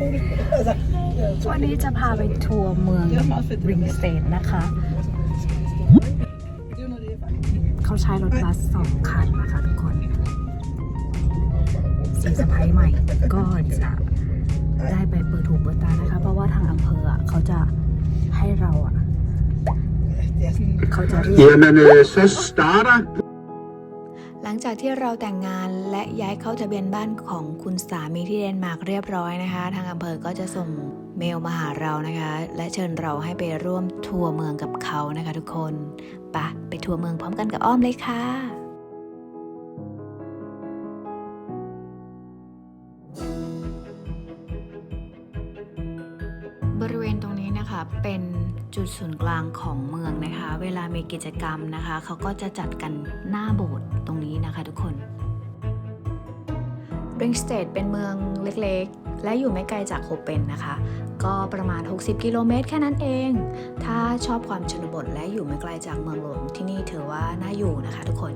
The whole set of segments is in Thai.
วันนี้จะพาไปทัวร์เมืองริงสเตนนะคะ เขาใช้รถบัสสองคันนะคะทุกคนสีสะพายใหม่ก็จะได้ไปเปิดถูเปิดตานะคะ เพราะว่าทางอำเภอเขาจะให้เราอะเขาจะเรียก ลังจากที่เราแต่งงานและย้ายเข้าทะเบียนบ้านของคุณสามีที่เดนมาร์กเรียบร้อยนะคะ ทางอำเภอก็จะส่งเมลมาหาเรานะคะ และเชิญเราให้ไปร่วมทัวร์เมืองกับเขานะคะ ทุกคนปะไปทัวร์เมืองพร้อมกันกับอ้อมเลยค่ะ ศูนย์กลางของเมืองนะคะ เวลามีกิจกรรมนะคะ เขาก็จะจัดกันหน้าโบสถ์ตรงนี้นะคะทุกคนริงสเตดเป็นเมืองเล็กๆ และอยู่ไม่ไกลจากโคเปนนะคะ ก็ประมาณ 60 กิโลเมตรแค่นั้นเอง ถ้าชอบความชนบทและอยู่ไม่ไกลจากเมืองหลวงที่นี่ถือว่าน่าอยู่นะคะทุกคน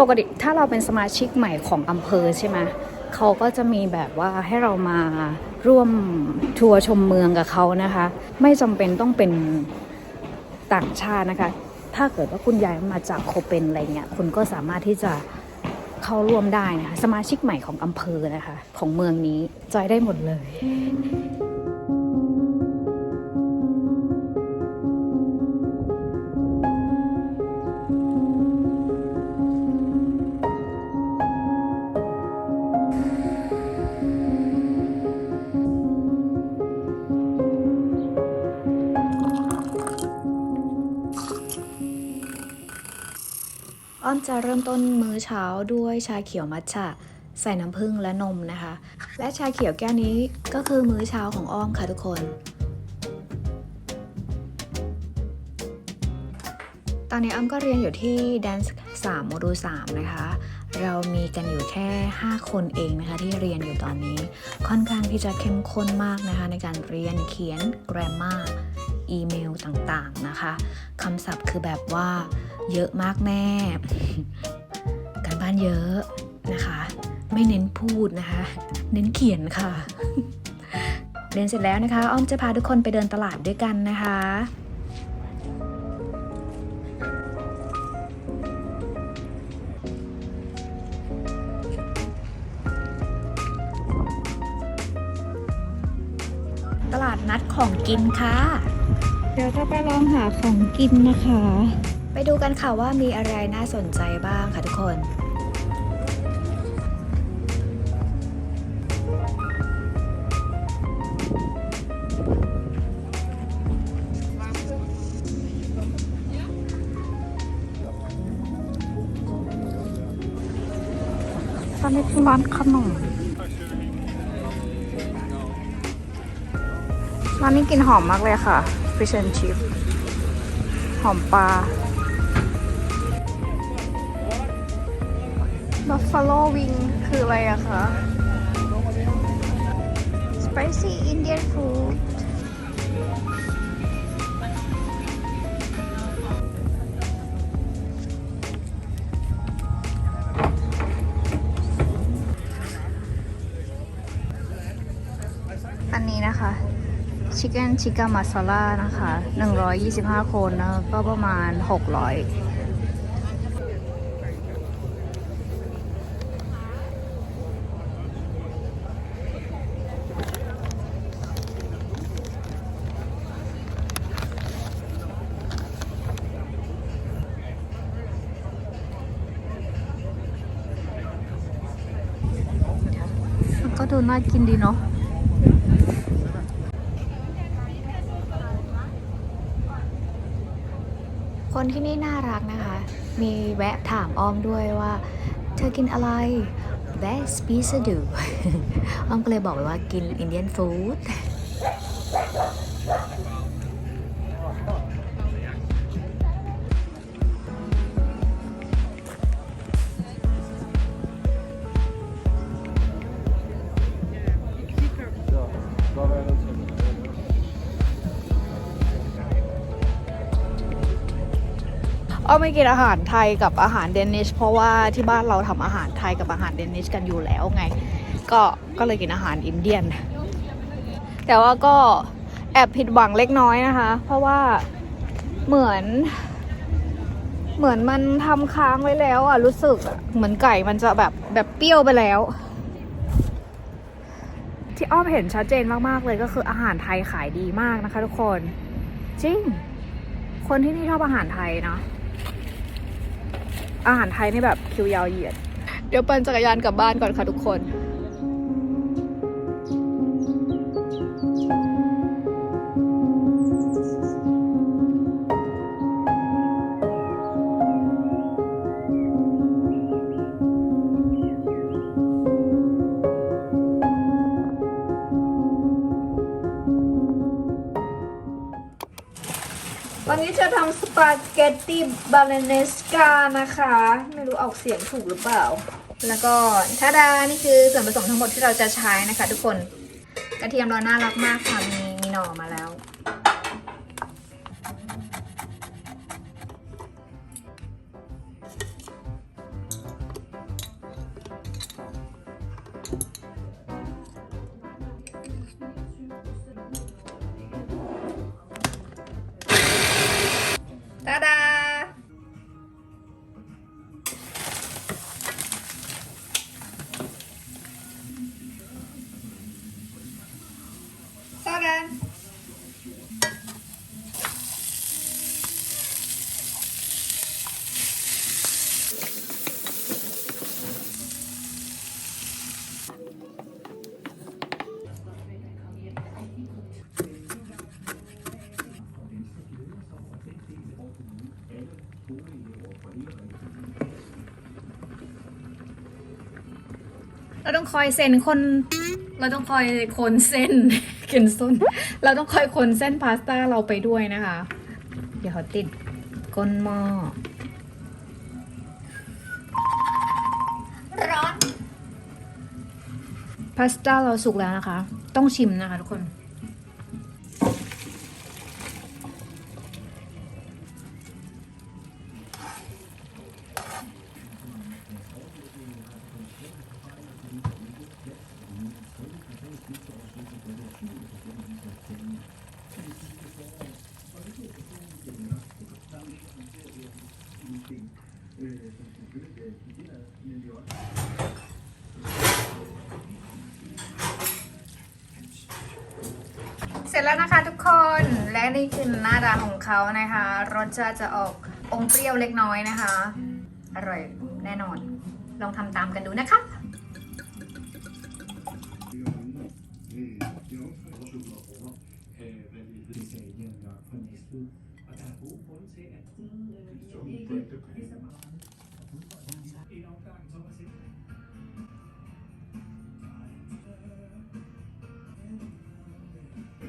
ปกติถ้าเราเป็นสมาชิกใหม่ของอำเภอใช่ไหมเขาก็จะมีแบบว่าให้เรามาร่วมทัวร์ชมเมืองกับเขานะคะ ไม่จำเป็นต้องเป็นต่างชาตินะคะ ถ้าเกิดว่าคุณยายมาจากโคเปนอะไรเงี้ยคุณก็สามารถที่จะ เข้าร่วมได้นะคะสมาชิกใหม่ของอำเภอนะคะ ของเมืองนี้จอยได้หมดเลย อ้อมจะเริ่มต้นมื้อเช้าด้วยชาเขียวมัทฉะใส่น้ำผึ้งและนมนะคะ และชาเขียวแก้วนี้ก็คือมื้อเช้าของอ้อมค่ะทุกคน ตอนนี้อ้อมก็เรียนอยู่ที่ Dance 3โมดูล3นะคะ เรามีกันอยู่แค่ 5 คนเองนะคะที่เรียนอยู่ตอนนี้ ค่อนข้างที่จะเข้มข้นมากนะคะในการเรียนเขียน grammar อีเมลต่างๆนะคะคำศัพท์คือแบบว่าเยอะมากแม่ การบ้านเยอะนะคะ ไม่เน้นพูดนะคะ เน้นเขียนค่ะ เรียนเสร็จแล้วนะคะ อ้อมจะพาทุกคนไปเดินตลาดด้วยกันนะคะตลาดนัดของกินค่ะ เดี๋ยวจะไปลองหาของกินนะคะ ไปดูกันค่ะว่ามีอะไรน่าสนใจบ้างค่ะทุกคนตอนนี้เป็นร้านขนมร้านนี้กลินหอมมากเลยค่ะ ฟิชแอนชิพหอมปลาบัฟฟาโลวิงคืออะไรอะคะ spicy Indian food อันนี้นะคะ ชิคเก้นชิกามาซาล่านะคะ 125 คนนะก็ประมาณ 600ก็ดูน่ากินดีเนาะ คน ที่นี่น่ารักนะคะ มีแวะถามอ้อมด้วยว่า เธอกินอะไร Best pizza do อ้อมก็เลยบอกไปว่ากินอินเดียนฟู้ด อ้อไม่กินอาหารไทยกับอาหารเดนิช เพราะว่าที่บ้านเราทำอาหารไทยกับอาหารเดนิชกันอยู่แล้วไง ก็ก็เลยกินอาหารอินเดียน แต่ว่าก็แอบผิดหวังเล็กน้อยนะคะ เพราะว่าเหมือน เหมือนมันทำค้างไว้แล้วอะรู้สึกเหมือนไก่มันจะแบบแบบเปรี้ยวไปแล้ว ที่อ้อมเห็นชัดเจนมากๆเลยก็คืออาหารไทยขายดีมากนะคะ ทุกคน จริง คนที่นี่ชอบอาหารไทยเนาะ อาหารไทยนี่แบบคิวยาวเหยียด เดี๋ยวปั่นจักรยานกลับบ้านก่อนค่ะทุกคน วันนี้จะทำสปาเกตตีบาเลเนสกานะคะ ไม่รู้ออกเสียงถูกหรือเปล่า แล้วก็ทาดา นี่คือส่วนผสมทั้งหมดที่เราจะใช้นะคะ ทุกคน กระเทียมเราน่ารักมากค่ะมีมีหน่อมาแล้ว เราต้องคอยเซ็นคน เราต้องคอยคนเส้นเกินส้น เราต้องคอยคนเส้นพาสต้าเราไปด้วยนะคะ เดี๋ยวเขาติดก้นหม้อร้อนพาสต้าเราสุกแล้วนะคะ ต้องชิมนะคะทุกคน เสร็จแล้วนะคะทุกคนและนี่คือหน้าตาของเขานะคะ รสชาติจะออกอมเปรี้ยวเล็กน้อยนะคะ อร่อยแน่นอน ลองทำตามกันดูนะคะ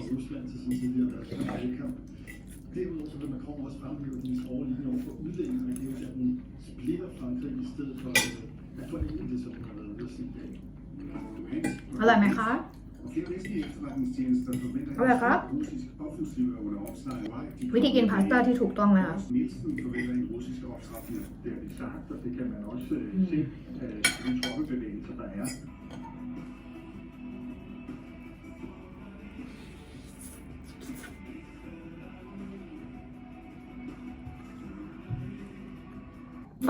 og Rusland til sin tidligere valgkamp. Derudover så vil Macron også fremhæve hendes overligning over for udlændinge og det at hun splitter Frankrig i stedet for at forene det, som hun har været ved at dag. Hvad er med her? Vi kan give en pasta til to dong her. Det sagt, og det kan man også øh, se øh, af de troppebevægelser, der er.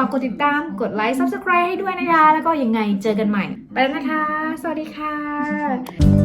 ากกดติดตาม กดไลค์ subscribe ให้ด้วยนะคะ แล้วก็ยังไงเจอกันใหม่ ไปแล้วนะคะ สวัสดีค่ะ